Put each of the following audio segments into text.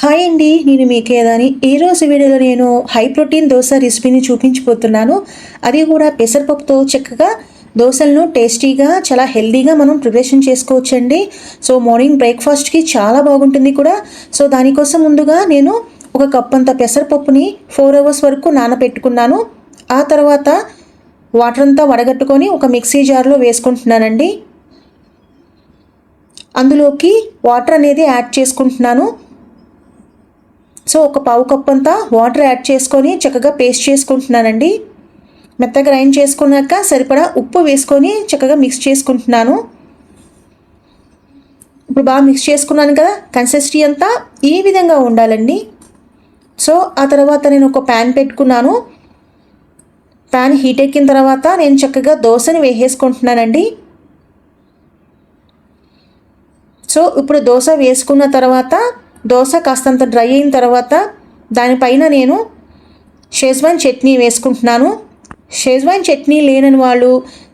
Hi అండి నేను మీకేదాని ఈరోజు వీడియోలో నేను హై ప్రోటీన్ దోశ రెసిపీని చూపించిపోతున్నాను అది కూడా పెసరపప్పుతో చక్కగా దోశలను టేస్టీగా చాలా హెల్దీగా మనం ప్రిపరేషన్ చేసుకోవచ్చండి. సో మార్నింగ్ బ్రేక్ఫాస్ట్కి చాలా బాగుంటుంది కూడా. సో దానికోసం ముందుగా నేను ఒక కప్ అంత పెసరపప్పుని ఫోర్ అవర్స్ వరకు నానబెట్టుకున్నాను ఆ తర్వాత వాటర్ అంతా వడగట్టుకొని ఒక మిక్సీ జార్లో వేసుకుంటున్నానండి. అందులోకి వాటర్ అనేది యాడ్ చేసుకుంటున్నాను. సో ఒక పావు కప్ అంతా వాటర్ యాడ్ చేసుకొని చక్కగా పేస్ట్ చేసుకుంటున్నానండి. మెత్తగా గ్రైండ్ చేసుకున్నాక సరిపడా ఉప్పు వేసుకొని చక్కగా మిక్స్ చేసుకుంటున్నాను. ఇప్పుడు బాగా మిక్స్ చేసుకున్నాను కదా కన్సిస్టీ అంతా ఈ విధంగా ఉండాలండి. సో ఆ తర్వాత నేను ఒక ప్యాన్ పెట్టుకున్నాను. ప్యాన్ హీట్ ఎక్కిన తర్వాత నేను చక్కగా దోశని వేసేసుకుంటున్నానండి. సో ఇప్పుడు దోశ వేసుకున్న తర్వాత దోశ కాస్తంత డ్రై అయిన తర్వాత దానిపైన నేను షేజ్వాన్ చట్నీ వేసుకుంటున్నాను. షేజ్వాన్ చట్నీ లేనని వాళ్ళు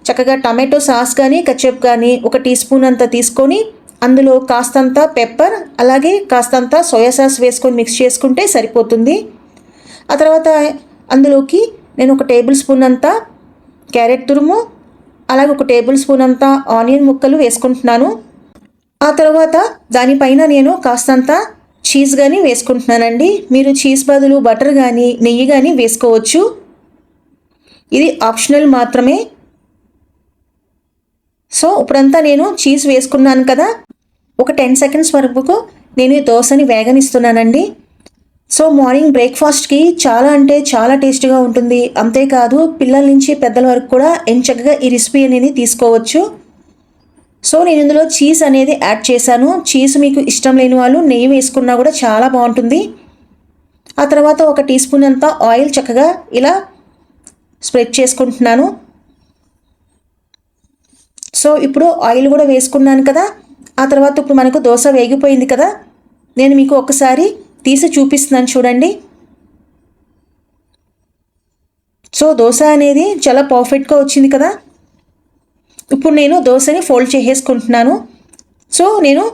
చక్కగా టమాటో సాస్ కానీ కచప్ కానీ ఒక టీ స్పూన్ అంత తీసుకొని అందులో కాస్తంత పెప్పర్ అలాగే కాస్తంత సోయా సాస్ వేసుకొని మిక్స్ చేసుకుంటే సరిపోతుంది. ఆ తర్వాత అందులోకి నేను ఒక టేబుల్ స్పూన్ అంతా క్యారెట్ తురుము అలాగే ఒక టేబుల్ స్పూన్ అంతా ఆనియన్ ముక్కలు వేసుకుంటున్నాను. ఆ తర్వాత దానిపైన నేను కాస్తంత చీజ్ కానీ వేసుకుంటున్నానండి. మీరు చీజ్ బదులు బటర్ కానీ నెయ్యి కానీ వేసుకోవచ్చు. ఇది ఆప్షనల్ మాత్రమే. సో ఇప్పుడంతా నేను చీజ్ వేసుకున్నాను కదా. ఒక టెన్ సెకండ్స్ వరకు నేను ఈ దోశని వేగనిస్తున్నానండి. సో మార్నింగ్ బ్రేక్ఫాస్ట్కి చాలా అంటే చాలా టేస్టీగా ఉంటుంది. అంతేకాదు పిల్లల నుంచి పెద్దల వరకు కూడా ఎంచక్కగా ఈ రెసిపీ అనేది తీసుకోవచ్చు. సో నేను ఇందులో చీజ్ అనేది యాడ్ చేశాను. చీజ్ మీకు ఇష్టం లేని వాళ్ళు నెయ్యి వేసుకున్నా కూడా చాలా బాగుంటుంది. ఆ తర్వాత ఒక టీ స్పూన్ అంతా ఆయిల్ చక్కగా ఇలా స్ప్రెడ్ చేసుకుంటున్నాను. సో ఇప్పుడు ఆయిల్ కూడా వేసుకున్నాను కదా. ఆ తర్వాత ఇప్పుడు మనకు దోశ వేగిపోయింది కదా. నేను మీకు ఒకసారి తీసి చూపిస్తున్నాను చూడండి. సో దోశ అనేది చాలా పర్ఫెక్ట్గా వచ్చింది కదా. ఇప్పుడు నేను దోశని ఫోల్డ్ చేసేసుకుంటున్నాను. సో నేను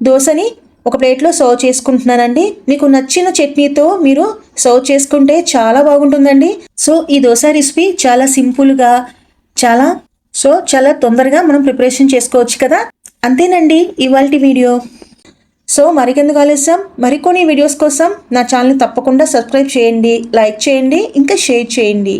దోశని ఒక ప్లేట్లో సర్వ్ చేసుకుంటున్నానండి. మీకు నచ్చిన చట్నీతో మీరు సర్వ్ చేసుకుంటే చాలా బాగుంటుందండి. సో ఈ దోశ రెసిపీ చాలా సింపుల్గా చాలా సో చాలా తొందరగా మనం ప్రిపరేషన్ చేసుకోవచ్చు కదా. అంతేనండి ఇవాళ వీడియో. సో మరికెందుకు ఆలస్యం? మరికొన్ని వీడియోస్ కోసం నా ఛానల్ని తప్పకుండా సబ్స్క్రైబ్ చేయండి లైక్ చేయండి ఇంకా షేర్ చేయండి.